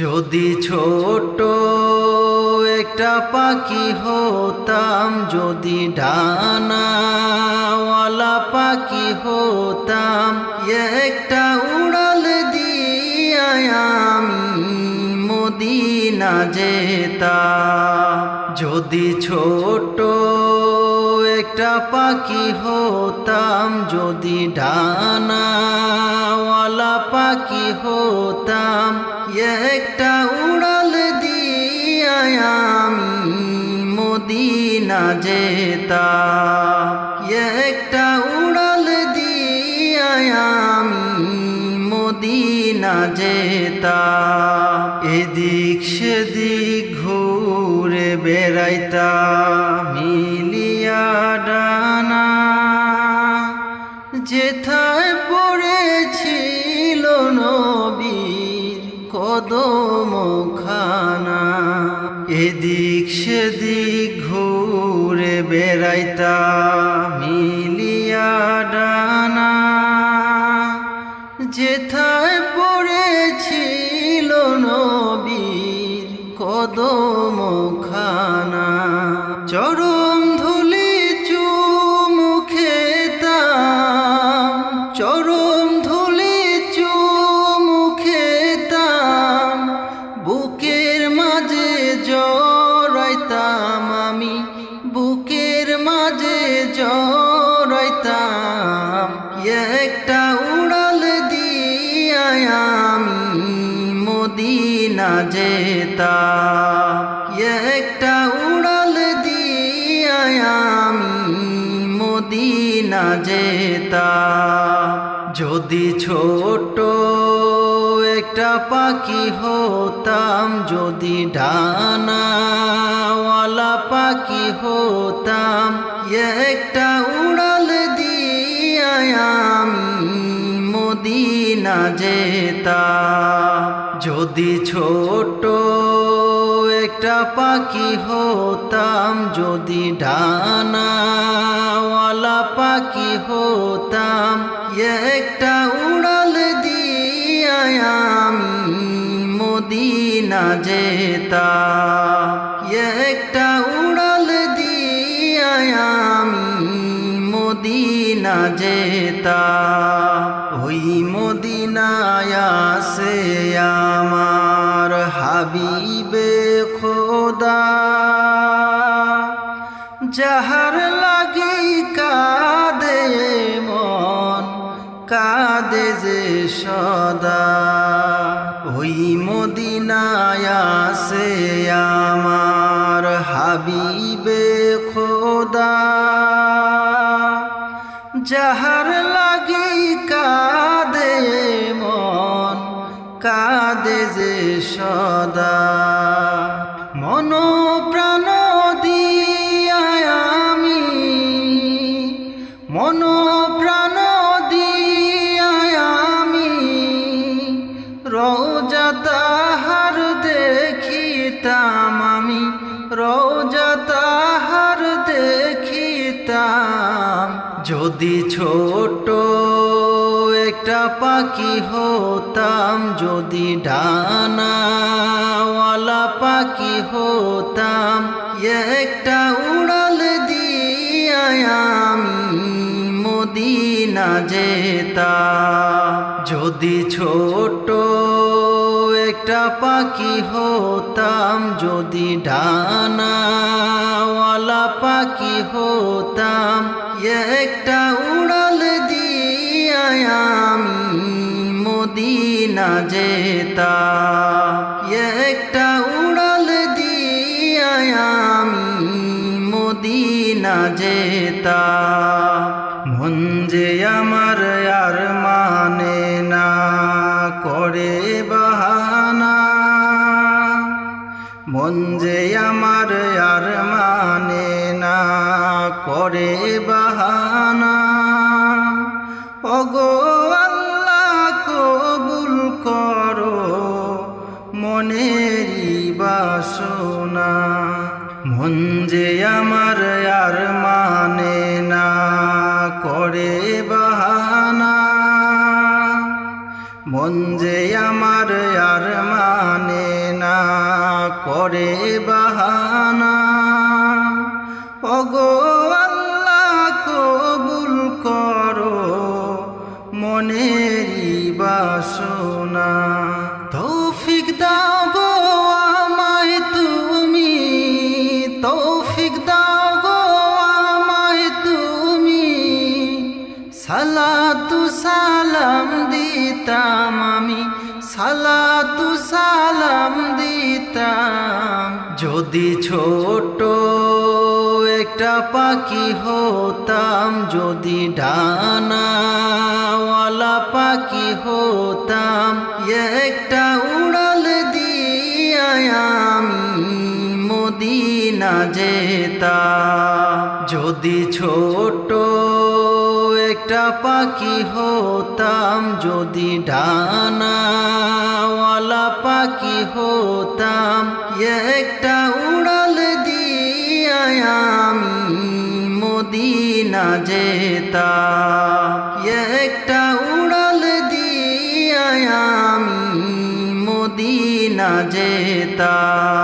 যদি ছোট একটা পাখি হতাম, যদি ডানাওয়ালা পাখি হতাম, একটা উড়াল দিয়া আমি মদিনা যেতাম। যদি ছোট একটা পাখি হতাম, যদি ডানাওয়ালা পাখি হতাম একটা উড়াল দিয়া মদিনা যেতাম। একটা উড়াল দিয়া মদিনা যেতাম। এদিক সেদিক ঘুরে বেড়াইতাম। নবীর কদম খানা এদিক সেদিক ঘুরে বেড়াইতা মিলিয়া ডানা। যেথায় পড়েছিল নবীর কদম আমি বুকের মাঝে জড়াইতাম, একটা উড়াল দিয়া আমি মদিনা যেতাম, একটা উড়াল দিয়া আমি মদিনা যেতাম। যদি ছোট একটা পাখি হতাম যদি ডানাওয়ালা পাখি হতাম। একটা উড়াল দিয়া আমি মদিনা যেতাম। যদি ছোট একটা পাখি হতাম, যদি ডানাওয়ালা পাখি হতাম, একটা যেতাম একটা উড়াল দিয়া আমি মদিনা যেতাম ওই মদিনায় আমার হাবিবে খোদা। যাহার লাগি কাদে মন, কাদে যে সদা। ওই মদিনায় আসে আমার হাবিবে খোদা। যাহার লাগি কাদে মন কাদে যে সদা। মন দেখিতাম আমি, রোজা তাহার দেখিতাম। যদি ছোট একটা পাখি হতাম, যদি ডানাওয়ালা পাখি হতাম, একটা উড়াল দিয়া মদিনা যেতাম। যদি ছোট পাখি হতাম যদি ডানাওয়ালা পাখি হতাম। একটা উড়াল দিয়া মদিনা যেতাম। একটা উড়াল দিয়া মদিনা যেতাম। মন যে আমার আর মানে না করে বাহানা। ওগো আল্লাহ কবুল করো মনেরই বাসনা। মন যে আমার আর মানে না করে বাহানা। মন যে আমার আর মানে করে বাহানা। ওগো আল্লাহ, কবুল করো মনেরই বাসনা। তৌফিক দাও গো আমায় তুমি। তৌফিক দাও গো আমায় তুমি। সালাম যদি ছোট একটা পাখি হতাম, যদি ডানাওয়ালা পাখি হতাম, একটা উড়াল দিয়া আমি মদিনা যেতাম। যদি ছোট একটা পাখি হতাম যদি ডানাওয়ালা পাখি হতাম। একটা উড়াল দিয়া আমি মদিনা যেতাম। একটা উড়াল দিয়া আমি মদিনা যেতাম।